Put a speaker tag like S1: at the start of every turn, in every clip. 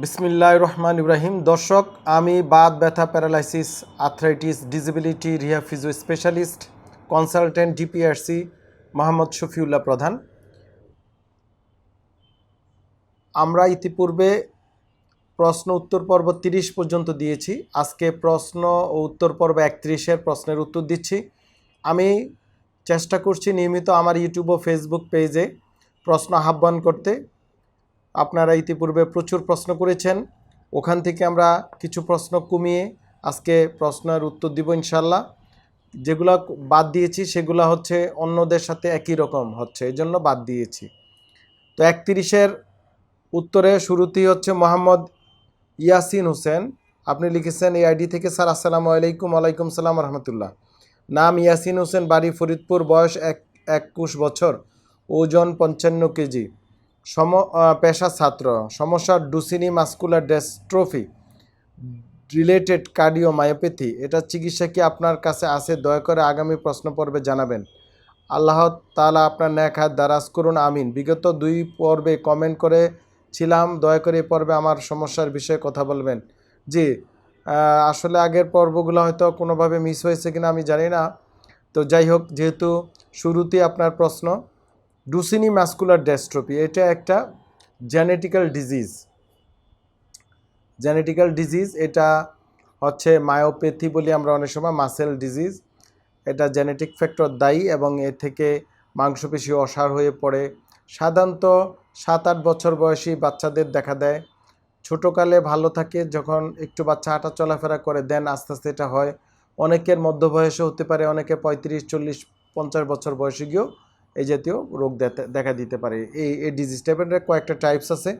S1: বিসমিল্লাহ রহমান ইব্রাহিম দর্শক, আমি বাত, ব্যথা, paralysis arthritis disability, rehab physio specialist, consultant, DPRC, Mohammad Shafiullah Pradhan. আমরা ইতিপূর্বে প্রশ্ন উত্তর পর্ব তিরিশ পর্যন্ত দিয়েছি। আজকে প্রশ্ন ও উত্তর পর্ব একত্রিশের প্রশ্নের উত্তর দিচ্ছি। আমি চেষ্টা করছি নিয়মিত আমার ইউটিউব ও ফেসবুক পেজে প্রশ্ন আহ্বান করতে। আপনারা ইতিপূর্বে প্রচুর প্রশ্ন করেছেন। ওখান থেকে আমরা কিছু প্রশ্ন কমিয়ে আজকে প্রশ্নের উত্তর দিব ইনশাল্লাহ। যেগুলো বাদ দিয়েছি, সেগুলো হচ্ছে অন্যদের সাথে একই রকম হচ্ছে এই জন্য বাদ দিয়েছি। তো একত্রিশের উত্তরে শুরুতেই হচ্ছে মোহাম্মদ ইয়াসিন হোসেন। আপনি লিখেছেন, এই আইডি থেকে, স্যার, আসসালামু আলাইকুম, ওয়ালাইকুম সালাম, রহমতুল্লাহ। নাম ইয়াসিন হোসেন, বাড়ি ফরিদপুর, বয়স এক, একুশ বছর, ওজন পঞ্চান্ন কেজি। সম পেশা ছাত্র। সমস্যা Duchenne muscular dystrophy, related cardiomyopathy, এটা চিকিৎসা কি আপনার কাছে আছে? দয়া করে আগামী প্রশ্ন পর্বে জানাবেন। আল্লাহ তাআলা আপনার ন্যাক হাত দারাজ করুন, আমিন। বিগত দুই পর্বে কমেন্ট করে ছিলাম দয়া করে এই পর্বে আমার সমস্যার বিষয়ে কথা বলবেন। জি আসলে আগের পর্বগুলো হয়তো কোনোভাবে মিস হয়েছে কিনা আমি জানি না। তো যাই হোক, যেহেতু শুরুতেই আপনার প্রশ্ন ডুসিনি ম্যাসকুলার ডেস্ট্রপি এটা একটা জেনেটিক্যাল ডিজিজ জেনেটিক্যাল ডিজিজ এটা হচ্ছে মায়োপ্যাথি বলি আমরা অনেক সময় মাসেল ডিজিজ এটা জেনেটিক ফ্যাক্টর দায়ী এবং এ থেকে মাংসপেশি অসার হয়ে পড়ে। সাধারণত সাত আট বছর বয়সী বাচ্চাদের দেখা দেয়। ছোটোকালে ভালো থাকে, যখন একটু বাচ্চা হাঁটা চলাফেরা করে দেন আস্তে আস্তে এটা হয়। অনেকের মধ্য বয়সে হতে পারে, অনেকে পঁয়ত্রিশ, চল্লিশ, পঞ্চাশ বছর বয়সে গিয়েও এই জাতীয় রোগ দেখা দিতে পারে। এই এই ডিজিজ টাইপের কয়েকটা টাইপস আছে।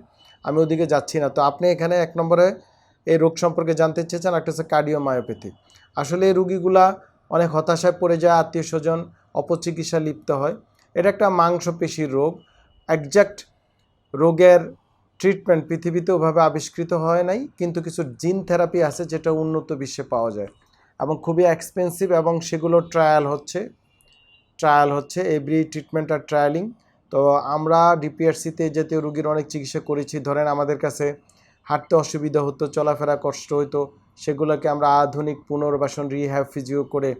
S1: আমি ওদিকে যাচ্ছি না। তো আপনি এখানে এক নম্বরে এই রোগ সম্পর্কে জানতে চেয়েছেন, একটা হচ্ছে কার্ডিওমায়োপ্যাথি আসলে এই রুগীগুলা অনেক হতাশায় পড়ে যায়, আত্মীয় স্বজন, অপচিকিৎসা লিপ্ত হয়। এটা একটা মাংসপেশির রোগ। একজ্যাক্ট রোগের ট্রিটমেন্ট পৃথিবীতে ওভাবে আবিষ্কৃত হয় নাই, কিন্তু কিছু জিন থেরাপি আছে যেটা উন্নত বিশ্বে পাওয়া যায়। এবং খুবই এক্সপেন্সিভ এবং সেগুলো ট্রায়াল হচ্ছে। ট্রায়াল হচ্ছে এভরি ট্রিটমেন্ট আর ট্রায়ালিং তো আমরা ডিপিআরসিতে জাতীয় রুগীর অনেক চিকিৎসা করেছি। ধরেন আমাদের কাছে হাঁটতে অসুবিধা হতো, চলাফেরা কষ্ট হতো সেগুলোকে আমরা আধুনিক পুনর্বাসন রিহ্যাব ফিজিও করে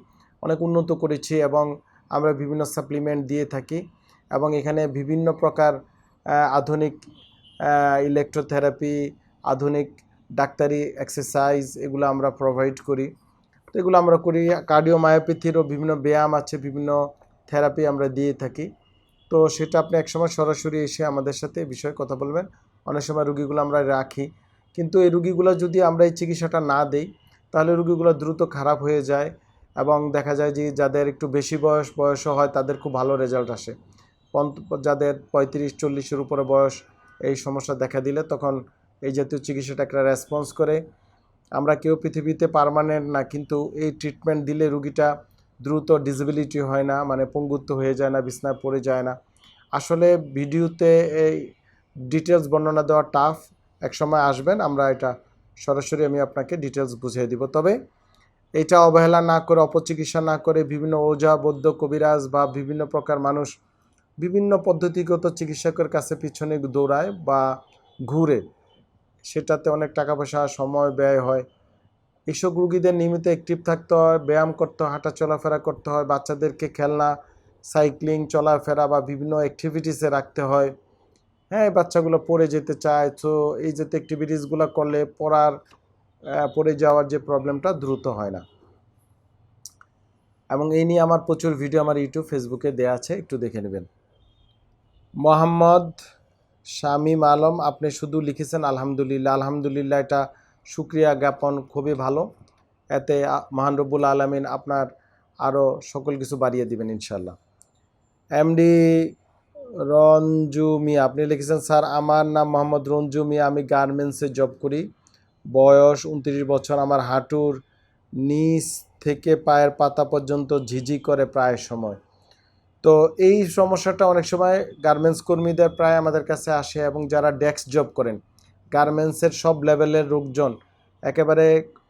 S1: অনেক উন্নত করেছি এবং আমরা বিভিন্ন সাপ্লিমেন্ট দিয়ে থাকি এবং এখানে বিভিন্ন প্রকার আধুনিক ইলেকট্রোথেরাপি আধুনিক ডাক্তারি এক্সারসাইজ এগুলো আমরা প্রোভাইড করি। তো এগুলো আমরা করি। কার্ডিওমায়োপ্যাথিরও বিভিন্ন ব্যায়াম আছে, বিভিন্ন থেরাপি আমরা দিয়ে থাকি। তো সেটা আপনি একসময় সরাসরি এসে আমাদের সাথে বিষয়ে কথা বলবেন। অনেক সময় রুগীগুলো আমরা রাখি। কিন্তু এই রুগীগুলো যদি আমরা এই চিকিৎসাটা না দেই, তাহলে রুগীগুলো দ্রুত খারাপ হয়ে যায় এবং দেখা যায় যে যাদের একটু বেশি বয়স, বয়সও হয়, তাদের খুব ভালো রেজাল্ট আসে। যাদের পঁয়ত্রিশ, চল্লিশের উপরে বয়স, এই সমস্যা দেখা দিলে তখন এই জাতীয় চিকিৎসাটা একটা রেসপন্স করে। আমরা কেউ পৃথিবীতে পারমানেন্ট না, কিন্তু এই ট্রিটমেন্ট দিলে রুগীটা দ্রুত ডিসেবিলিটি হয় না মানে পঙ্গুত্ব হয়ে যায় না, বিছনায় পড়ে যায় না। আসলে ভিডিওতে এই ডিটেলস বর্ণনা দেওয়া টাফ এক সময় আসবেন, আমরা এটা সরাসরি আমি আপনাকে ডিটেলস বুঝিয়ে দিব। তবে এটা অবহেলা না করে, অপচিকিৎসা না করে বিভিন্ন ওঝা বৌদ্ধ কবিরাজ বা বিভিন্ন প্রকার মানুষ বিভিন্ন পদ্ধতিগত চিকিৎসকের কাছে পিছনে দৌড়ায় বা ঘুরে। সেটাতে অনেক টাকা পয়সা, সময় ব্যয় হয়। এইসব রুগীদের নিয়মিত অ্যাক্টিভ থাকতে হয়, ব্যায়াম করতে হয়, হাঁটা চলাফেরা করতে হয়, বাচ্চাদেরকে খেলনা সাইক্লিং চলাফেরা বা বিভিন্ন অ্যাক্টিভিটিসে রাখতে হয়। হ্যাঁ বাচ্চাগুলো পড়ে যেতে চায়, তো এই জাতীয় অ্যাক্টিভিটিসগুলো করলে পড়ার পড়ে যাওয়ার যে প্রবলেমটা দ্রুত হয় না। এবং এই নিয়ে আমার প্রচুর ভিডিও আমার ইউটিউব ফেসবুকে দেওয়া আছে, একটু দেখে নেবেন। মোহাম্মদ শামিম আলম, আপনি শুধু লিখেছেন আলহামদুলিল্লাহ আলহামদুলিল্লাহ এটা সুক্রিয়া জ্ঞাপন খুবই ভালো। এতে আ- মহান রব্বুল আলমিন আপনার আরও সকল কিছু বাড়িয়ে দিবেন ইনশাল্লাহ এমডি রঞ্জু মিয়া আপনি লিখেছেন, স্যার, আমার নাম মোহাম্মদ রঞ্জু মিয়া আমি গার্মেন্টসে জব করি। বয়স উনত্রিশ বছর, আমার হাঁটুর নিচ থেকে পায়ের পাতা পর্যন্ত ঝিঝি করে প্রায় সময়। তো এই সমস্যাটা অনেক সময় গার্মেন্টস কর্মীদের প্রায় আমাদের কাছে আসে এবং যারা ডেস্ক জব করেন গার্মেন্টসের সব লেভেলের লোকজন, একেবারে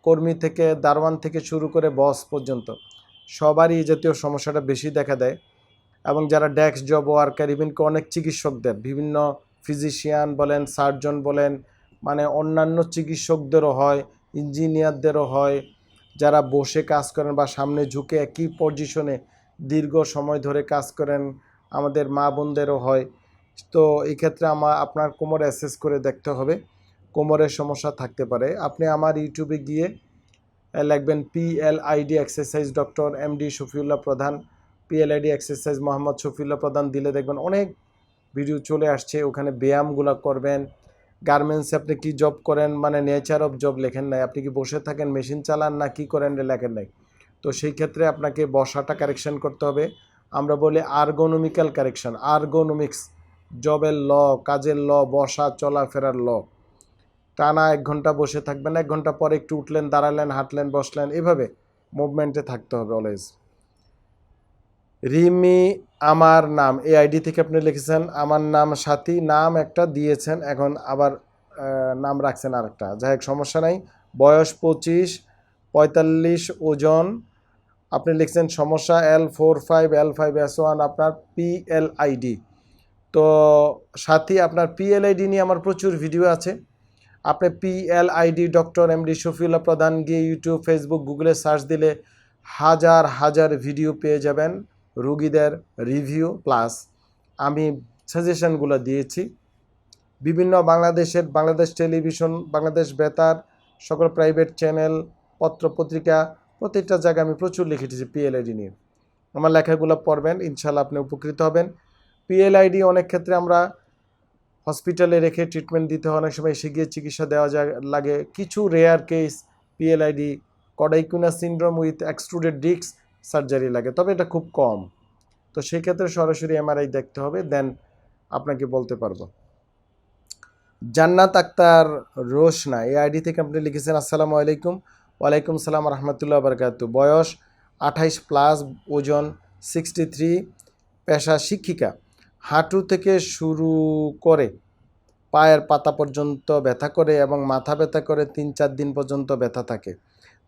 S1: কর্মী থেকে, দারোয়ান থেকে শুরু করে বস পর্যন্ত, সবারই এই জাতীয় সমস্যাটা বেশি দেখা দেয়। এবং যারা ডেস্ক জব ওয়ার্কার ইভেন অনেক চিকিৎসকদের, বিভিন্ন ফিজিশিয়ান বলেন, সার্জন বলেন মানে অন্যান্য চিকিৎসকদেরও হয়, ইঞ্জিনিয়ারদেরও হয়, যারা বসে কাজ করেন বা সামনে ঝুঁকে একই পজিশনে দীর্ঘ সময় ধরে কাজ করেন, আমাদের মা বোনদেরও হয়। তো এই ক্ষেত্রে আমার আপনার কোমর অ্যাসেস করে দেখতে হবে। কোমরের সমস্যা থাকতে পারে। আপনি আমার ইউটিউবে গিয়ে লিখবেন PLID exercise doctor MD Shafiullah Pradhan. PLID exercise Mohammad Shafiullah প্রধান দিলে দেখবেন অনেক ভিডিও চলে আসছে, ওখানে ব্যায়ামগুলো করবেন। গার্মেন্টসে আপনি কি জব করেন? মানে নেচার অফ জব লেখেন নাই। আপনি কি বসে থাকেন মেশিন চালান না কি করেন লেখেন নাই। তো সেই ক্ষেত্রে আপনাকে বসাটা কারেকশন করতে হবে। আমরা বলি আর্গোনমিক্যাল কারেকশন আর্গোনমিক্স জবের ল কাজের ল বসা, চলাফেরার ল টানা এক ঘণ্টা বসে থাকবেন, এক ঘণ্টা পরে একটু উঠলেন, দাঁড়ালেন, হাঁটলেন, বসলেন, এভাবে মুভমেন্টে থাকতে হবে অলওয়েজ রিমি, আমার নাম, এই আইডি থেকে আপনি লিখেছেন, আমার নাম সাথী, নাম একটা দিয়েছেন, এখন আবার নাম রাখছেন আরেকটা। যাই হোক, সমস্যা নাই, বয়স পঁচিশ, পঁয়তাল্লিশ ওজন, আপনি লিখছেন সমস্যা L four five L five S one আপনার পিএল আইডি তো সাথী, আপনার পিএল আইডি নিয়ে আমার প্রচুর ভিডিও আছে। আপনি PL ID doctor MD Shafiullah Pradhan গিয়ে ইউটিউব ফেসবুক গুগলে সার্চ দিলে হাজার হাজার ভিডিও পেয়ে যাবেন রুগীদের রিভিউ প্লাস আমি সাজেশনগুলো দিয়েছি। বিভিন্ন বাংলাদেশের, বাংলাদেশ টেলিভিশন বাংলাদেশ বেতার, সকল প্রাইভেট চ্যানেল পত্র পত্রিকা, প্রত্যেকটা জায়গায় আমি প্রচুর লিখেছি পিএলআইডি নিয়ে। আমার লেখাগুলো পড়বেন ইনশাল্লাহ আপনি উপকৃত হবেন। পিএলআইডি অনেক ক্ষেত্রে আমরা হসপিটালে রেখে ট্রিটমেন্ট দিতে হয়। অনেক সময় এসে গিয়ে চিকিৎসা দেওয়া যায়, লাগে। কিছু rare case PLID cauda equina syndrome with extruded discs surgery লাগে। তবে এটা খুব কম। তো সেই ক্ষেত্রে সরাসরি এমআরআই দেখতে হবে দেন আপনাকে বলতে পারব। জান্নাত আক্তার রোশনা এই আইডি থেকে আপনি লিখেছেন, আসসালামু আলাইকুম। ওয়ালাইকুম সালাম রহমতুল্লাহ বরকাত বয়স আঠাইশ প্লাস, ওজন সিক্সটি থ্রি পেশা শিক্ষিকা। হাঁটু থেকে শুরু করে পায়ের পাতা পর্যন্ত ব্যথা করে এবং মাথা ব্যথা করে তিন চার দিন পর্যন্ত ব্যথা থাকে।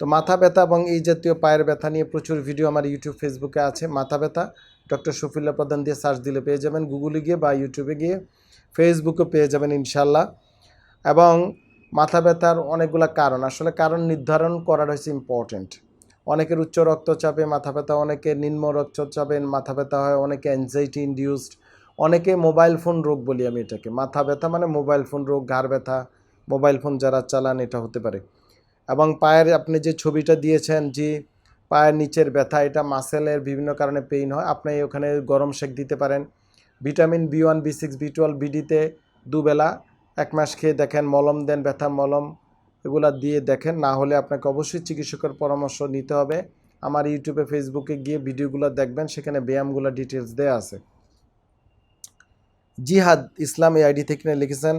S1: তো মাথা ব্যথা এবং এই জাতীয় পায়ের ব্যথা নিয়ে প্রচুর ভিডিও আমার ইউটিউব ফেসবুকে আছে। মাথা ব্যথা ডক্টর শফিল্লা প্রধান দিয়ে সার্চ দিলে পেয়ে যাবেন। গুগলে গিয়ে বা ইউটিউবে গিয়ে ফেসবুকে পেয়ে যাবেন ইনশাল্লাহ এবং মাথা ব্যথার অনেকগুলো কারণ। আসলে কারণ নির্ধারণ করার হচ্ছে ইম্পর্ট্যান্ট অনেকের উচ্চ রক্তচাপে মাথা ব্যথা, অনেকের নিম্ন রক্তচাপে মাথা ব্যথা হয়, অনেকে অ্যাংজাইটি ইনডিউসড অনেকে মোবাইল ফোন রোগ বলি আমি এটাকে। মাথা ব্যথা মানে মোবাইল ফোন রোগ, ঘাড় ব্যথা মোবাইল ফোন যারা চালান এটা হতে পারে। এবং পায়ের আপনি যে ছবিটা দিয়েছেন যে পায়ের নিচের ব্যথা, এটা মাসেলের বিভিন্ন কারণে পেইন হয়, আপনি ওখানে গরম শেক দিতে পারেন। Vitamin B one B six B twelve বিডিতে দুবেলা, এক মাস খেয়ে দেখেন, মলম দেন, ব্যথা, মলম এগুলা দিয়ে দেখেন, না হলে আপনাকে অবশ্যই চিকিৎসকের পরামর্শ নিতে হবে। আমার ইউটিউবে ফেসবুকে গিয়ে ভিডিওগুলো দেখবেন, সেখানে ব্যায়ামগুলো ডিটেলস দেওয়া আছে। জিহাদ ইসলাম এই আইডি থেকে লিখেছেন,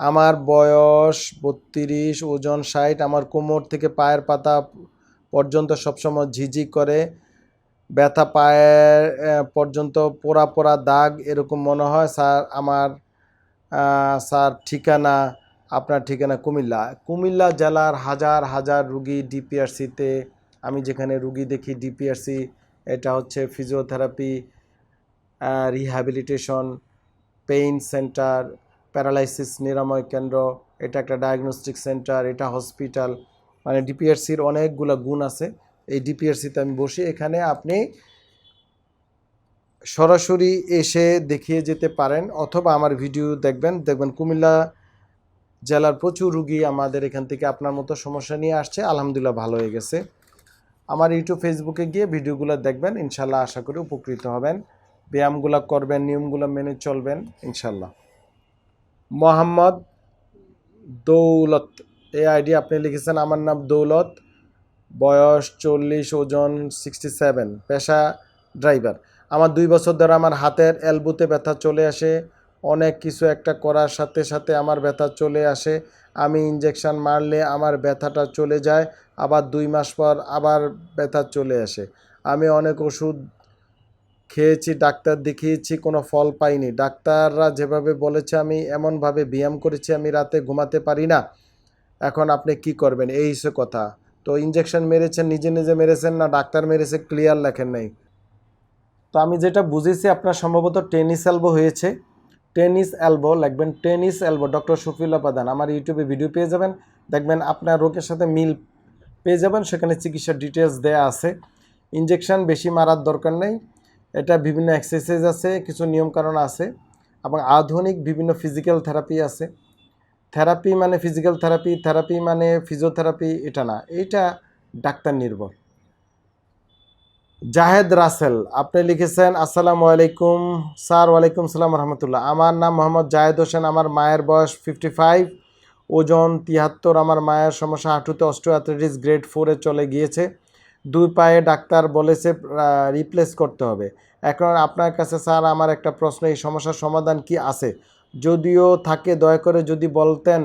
S1: আমার বয়স বত্রিশ, ওজন ষাট, আমার কোমর থেকে পায়ের পাতা পর্যন্ত সবসময় ঝিঝি করে, ব্যথা পায়ের পর্যন্ত পোড়া পোড়া দাগ এরকম মনে হয়। স্যার, আমার স্যার ঠিকানা, আপনার ঠিকানা কুমিল্লা। কুমিল্লা জেলার হাজার হাজার রুগী ডিপিআরসিতে, আমি যেখানে রুগী দেখি ডিপিআরসি, এটা হচ্ছে physiotherapy rehabilitation pain centre, paralysis নিরাময় কেন্দ্র, এটা একটা ডায়াগনস্টিক সেন্টার, এটা হসপিটাল মানে ডিপিআরসির অনেকগুলো গুণ আছে। এই ডিপিআরসিতে আমি বসি এখানে আপনি সরাসরি এসে দেখিয়ে যেতে পারেন অথবা আমার ভিডিও দেখবেন। দেখবেন কুমিল্লা জেলার প্রচুর রুগী আমাদের এখান থেকে আপনার মতো সমস্যা নিয়ে আসছে। আলহামদুলিল্লাহ ভালো হয়ে গেছে। আমার ইউটিউব, ফেসবুকে গিয়ে ভিডিওগুলো দেখবেন। ইনশাল্লাহ আশা করি উপকৃত হবেন। ব্যায়ামগুলো করবেন, নিয়মগুলো মেনে চলবেন ইনশাল্লাহ মোহাম্মদ দৌলত, এই আইডি আপনি লিখেছেন, আমার নাম দৌলত, বয়স চল্লিশ, ওজন সিক্সটি সেভেন পেশা ড্রাইভার। আমার দুই বছর ধরে আমার হাতের এলবোতে ব্যথা চলে আসে, অনেক কিছু একটা করার সাথে সাথে আমার ব্যথা চলে আসে। আমি ইঞ্জেকশন মারলে আমার ব্যথাটা চলে যায়, আবার দুই মাস পর আবার ব্যথা চলে আসে। আমি অনেক ওষুধ খেয়েছি, ডাক্তার দেখিয়েছি, কোনো ফল পাইনি। ডাক্তাররা যেভাবে বলেছে, আমি এমনভাবে ব্যায়াম করেছি, আমি রাতে ঘুমাতে পারি না। এখন আপনি কি করবেন? এই হচ্ছে কথা। তো ইঞ্জেকশন মেরেছেন, নিজে নিজে মেরেছেন না, ডাক্তার মেরেছে ক্লিয়ার লেখেন নাই। তো আমি যেটা বুঝেছি, আপনার সম্ভবত টেনিস অ্যালবো হয়েছে। টেনিস অ্যালবো লিখবেন tennis elbow doctor Shafiullah Pradhan. আমার ইউটিউবে ভিডিও পেয়ে যাবেন। দেখবেন আপনার রোগের সাথে মিল পেয়ে যাবেন, সেখানে চিকিৎসার ডিটেলস দেয়া আছে। ইনজেকশন বেশি মারার দরকার নেই। এটা বিভিন্ন এক্সারসাইজ আছে, কিছু নিয়মকানুন আছে এবং আধুনিক বিভিন্ন ফিজিক্যাল থেরাপি আছে। থেরাপি মানে ফিজিক্যাল থেরাপি থেরাপি মানে ফিজিওথেরাপি এটা না, এটা ডাক্তার নির্ভর। জাহেদ রাসেল, আপনি লিখেছেন, আসসালামু আলাইকুম স্যার, ওয়ালাইকুম সালাম রহমতুল্লাহ। আমার নাম মোহাম্মদ জাহেদ হোসেন, আমার মায়ের বয়স ফিফটি ফাইভ ওজন তিয়াত্তর, আমার মায়ের সমস্যা হাঁটুতে অস্ট্রোঅ্যাথলেটিস গ্রেড ফোরে চলে গিয়েছে। দুই পায়ে ডাক্তার বলেছে রিপ্লেস করতে হবে। এখন আপনার কাছে স্যার আমার একটা প্রশ্ন, এই সমস্যার সমাধান কি আছে? যদিও থাকে, দয়া করে যদি বলতেন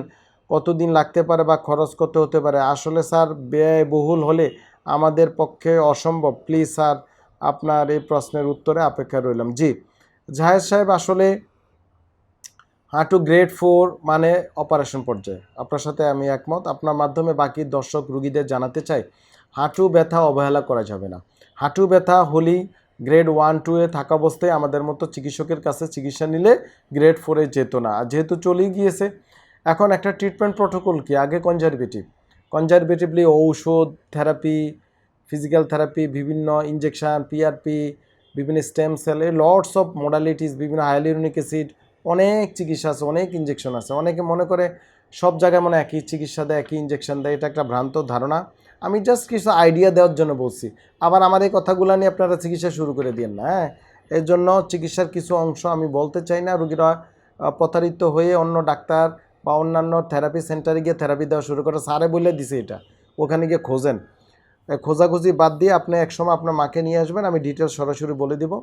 S1: কতদিন লাগতে পারে বা খরচ কত হতে পারে। আসলে স্যার, ব্যয়বহুল হলে আমাদের পক্ষে অসম্ভব। প্লিজ স্যার, আপনার এই প্রশ্নের উত্তরে অপেক্ষা রইলাম। জি, জাহেদ সাহেব আসলে হাঁটু গ্রেড ফোর মানে অপারেশন পর্যায়ে। আপনার সাথে আমি একমত। আপনার মাধ্যমে বাকি দর্শক রুগীদের জানাতে চাই। হাঁটু ব্যথা অবহেলা করা যাবে না। হাঁটু ব্যথা হলেই গ্রেড ওয়ান টুয়ে থাকা অবস্থায় আমাদের মতো চিকিৎসকের কাছে চিকিৎসা নিলে গ্রেড ফোরে যেত না। আর যেহেতু চলেই গিয়েছে, এখন একটা ট্রিটমেন্ট প্রোটোকল কি? আগে কনজারভেটিভ। কনজারভেটিভলি ঔষধ, থেরাপি, ফিজিক্যাল থেরাপি, বিভিন্ন ইনজেকশন পিআরপি বিভিন্ন স্টেম সেল এই লর্ডস অফ মোডালিটিস, বিভিন্ন হাইলিউনিক অ্যাসিড, অনেক চিকিৎসা আছে, অনেক ইনজেকশন আছে। অনেকে মনে করে সব জায়গায় মনে একই চিকিৎসা দেয়, একই ইনজেকশন দেয়, এটা একটা ভ্রান্ত ধারণা। আমি জাস্ট কিছু আইডিয়া দেওয়ার জন্য বলছি। আবার আমার এই কথাগুলো নিয়ে আপনারা চিকিৎসা শুরু করে দিন না হ্যাঁ? এর জন্য চিকিৎসার কিছু অংশ আমি বলতে চাই না। রুগীরা প্রতারিত হয়ে অন্য ডাক্তার বা অন্যান্য থেরাপি সেন্টারে গিয়ে থেরাপি দেওয়া শুরু করে। স্যারে বলে দিছে এটা। ওখানে গিয়ে খোঁজেন। খোঁজাখুঁজি বাদ দিয়ে আপনি একসময় আপনার মাকে নিয়ে আসবেন। আমি ডিটেলস সরাসরি বলে দিব।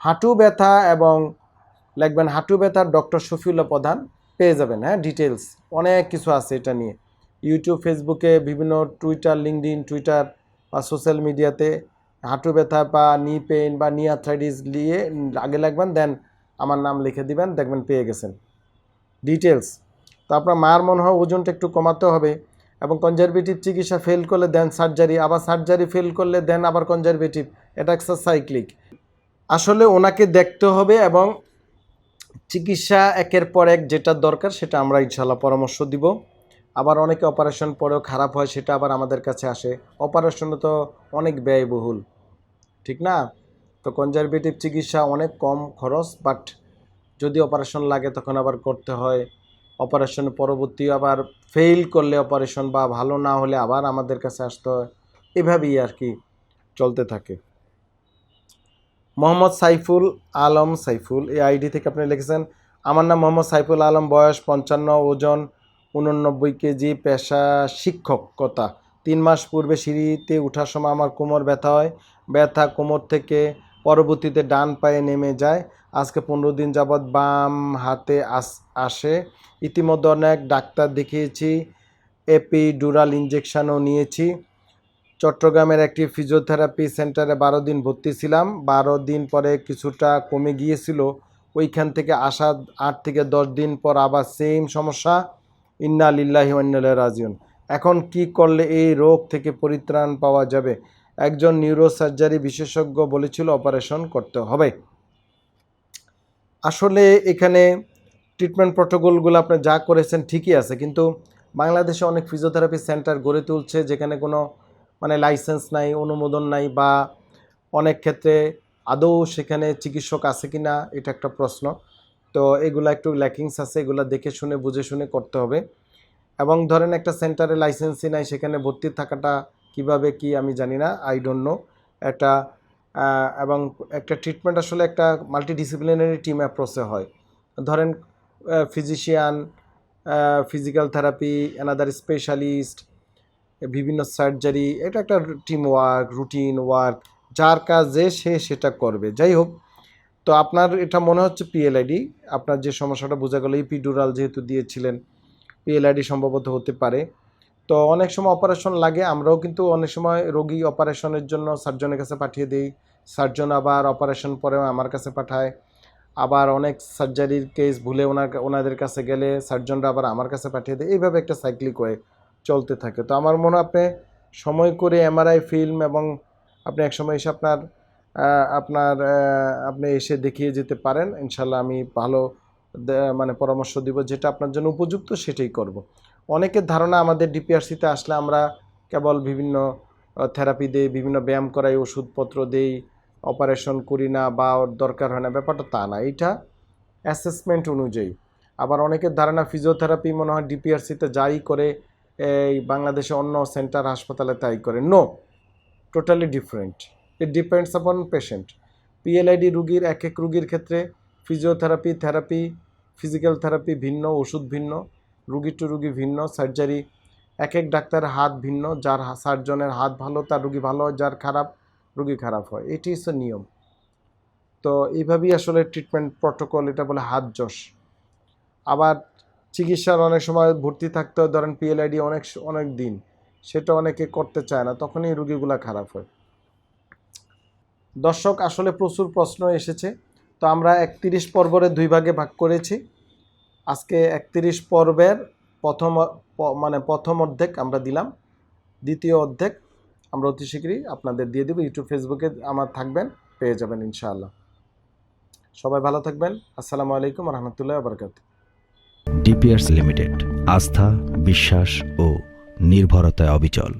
S1: হাঁটু ব্যথা এবং লিখবেন হাঁটু ব্যথার ডক্টর শফিউল্লাহ প্রধান পেয়ে যাবেন হ্যাঁ? ডিটেলস অনেক কিছু আছে এটা নিয়ে। ইউটিউব, ফেসবুকে বিভিন্ন টুইটার লিঙ্কডিন টুইটার বা সোশ্যাল মিডিয়াতে হাঁটু ব্যথা বা নি পেইন বা নি আর্থ্রাইটিস নিয়ে আগে লাগবেন দেন আমার নাম লিখে দিবেন, দেখবেন পেয়ে গেছেন। ডিটেলস তো আপনার মার মনে হয় ওজনটা একটু কমাতে হবে এবং কনজারভেটিভ চিকিৎসা ফেল করলে দেন সার্জারি আবার সার্জারি ফেল করলে দেন আবার কনজারভেটিভ এটা একটা সাইক্লিক আসলে ওনাকে দেখতে হবে এবং চিকিৎসা একের পর এক যেটা দরকার সেটা আমরা ইনশাল্লাহ পরামর্শ দিব। আবার অনেকে অপারেশন পরেও খারাপ হয়, সেটা আবার আমাদের কাছে আসে। অপারেশনও তো অনেক ব্যয়বহুল, ঠিক না? তো কনজারভেটিভ চিকিৎসা অনেক কম খরচ বাট যদি অপারেশন লাগে তখন আবার করতে হয়। অপারেশন পরবর্তী আবার ফেল করলে অপারেশন বা ভালো না হলে আবার আমাদের কাছে আসতে হয়। এভাবেই আর কি চলতে থাকে। মোহাম্মদ সাইফুল আলম সাইফুল, এই আইডি থেকে আপনি লিখেছেন, আমার নাম মোহাম্মদ সাইফুল আলম, বয়স পঞ্চান্ন, ওজন উননব্বই কেজি পেশা শিক্ষকতা। তিন মাস পূর্বে সিঁড়িতে ওঠার সময় আমার কোমর ব্যথা হয়। ব্যথা কোমর থেকে পরবর্তীতে ডান পায়ে নেমে যায়। আজকে পনেরো দিন যাবৎ বাম হাতে আস, আসে। ইতিমধ্যে অনেক ডাক্তার দেখিয়েছি, এপিডুরাল ইঞ্জেকশনও নিয়েছি। চট্টগ্রামের একটি ফিজিওথেরাপি সেন্টারে বারো দিন ভর্তি ছিলাম। বারো দিন পরে কিছুটা কমে গিয়েছিল। ওইখান থেকে আসা আট থেকে দশ দিন পর আবার সেম সমস্যা। ইন্না লিল্লাহি ওয়ান্নাল রাজিউন। এখন কি করলে এই রোগ থেকে পরিত্রাণ পাওয়া যাবে? একজন নিউরোসার্জারি বিশেষজ্ঞ বলেছিল অপারেশন করতে হবে। আসলে এখানে ট্রিটমেন্ট প্রোটোকলগুলো আপনি যা করেছেন ঠিকই আছে, কিন্তু বাংলাদেশে অনেক ফিজিওথেরাপি সেন্টার গড়ে তুলছে, যেখানে কোনো মানে লাইসেন্স নাই, অনুমোদন নাই, বা অনেক ক্ষেত্রে আদৌ সেখানে চিকিৎসক আছে কি না এটা একটা প্রশ্ন। তো এগুলা একটু ল্যাকিংস আছে, এগুলা দেখে শুনে, বুঝে শুনে করতে হবে। এবং ধরেন একটা সেন্টারে লাইসেন্সই নাই, সেখানে ভর্তি থাকাটা কীভাবে কি আমি জানি না আই ডোন্ট নো একটা এবং একটা ট্রিটমেন্ট আসলে একটা মাল্টিডিসিপ্লিনারি টিম অ্যাপ্রোচে হয়। ধরেন physician physical therapy another specialist বিভিন্ন সার্জারি এটা একটা টিম ওয়ার্ক রুটিন ওয়ার্ক যার কাজে সে সেটা করবে। যাই হোক তো আপনার এটা মনে হচ্ছে পিএলআইডি আপনার যে সমস্যাটা বোঝা গেল ইপিডুরাল যেহেতু দিয়েছিলেন পিএলআইডি সম্ভবত হতে পারে। তো অনেক সময় অপারেশন লাগে, আমরাও কিন্তু অনেক সময় রোগী অপারেশনের জন্য সার্জনের কাছে পাঠিয়ে দিই। সার্জন আবার অপারেশন পরে আমার কাছে পাঠায়। আবার অনেক সার্জারির কেস ভুলে ওনার ওনাদের কাছে গেলে সার্জনরা আবার আমার কাছে পাঠিয়ে দেয়। এইভাবে একটা সাইক্লিক হয়ে চলতে থাকে। তো আমার মনে হয় আপনি সময় করে এমআরআই ফিল্ম এবং আপনি একসময় এসে আপনার আপনার আপনি এসে দেখিয়ে যেতে পারেন। ইনশাল্লাহ আমি ভালো মানে পরামর্শ দিব, যেটা আপনার জন্য উপযুক্ত সেটাই করব। অনেকের ধারণা আমাদের ডিপিআরসিতে আসলে আমরা কেবল বিভিন্ন থেরাপি দেই, বিভিন্ন ব্যায়াম করাই, ওষুধপত্র দেই অপারেশন করি না বা দরকার হয় না, ব্যাপারটা তা না। এটা অ্যাসেসমেন্ট অনুযায়ী। আবার অনেকের ধারণা ফিজিওথেরাপি মনে হয় ডিপিআরসিতে যাই করে, এই বাংলাদেশে অন্য সেন্টার হাসপাতালে তাই করে। No totally different it depends upon patient PLID রুগীর এক এক রুগীর ক্ষেত্রে ফিজিওথেরাপি থেরাপি ফিজিক্যাল থেরাপি ভিন্ন, ওষুধ ভিন্ন, রুগী টু রুগী ভিন্ন সার্জারি এক এক ডাক্তারের হাত ভিন্ন, যার সার্জনের হাত ভালো, তার রুগী ভালো হয় যার খারাপ, রুগী খারাপ হয়। এটি হচ্ছে নিয়ম। তো এইভাবেই আসলে ট্রিটমেন্ট প্রটোকল এটা বলে হাত যশ আবার চিকিৎসার অনেক সময় ভর্তি থাকতে হয়, ধরেন পিএলআইডি অনেক অনেক দিন, সেটা অনেকে করতে চায় না, তখনই রুগীগুলা খারাপ হয়। দর্শক, আসলে প্রচুর প্রশ্ন এসেছে। তো আমরা একত্রিশ পর্বের দুই ভাগে ভাগ করেছি। আজকে একত্রিশ পর্বের প্রথম মানে প্রথম অর্ধেক আমরা দিলাম। দ্বিতীয় অর্ধেক আমরা অতি শীঘ্রই আপনাদের দিয়ে দেবো। ইউটিউব, ফেসবুকে আমার থাকবেন, পেয়ে যাবেন ইনশাআল্লাহ। সবাই ভালো থাকবেন। আসসালামু আলাইকুম রহমতুল্লাহ বরকাত
S2: ডিপিআরস লিমিটেড, আস্থা, বিশ্বাস ও নির্ভরতায় অবিচল।